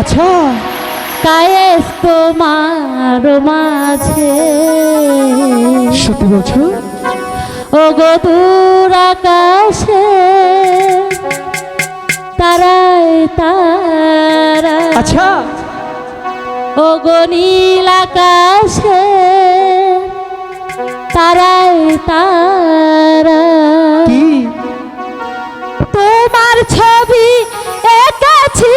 আচ্ছা। কায়েস তোমার মাঝে। সত্যি বলছো? ও গো দূর আকাশে তারায় তারা। আচ্ছা। ও গো নীল আকাশে তারায় তারা। কি? তোমার ছবি এঁকেছি।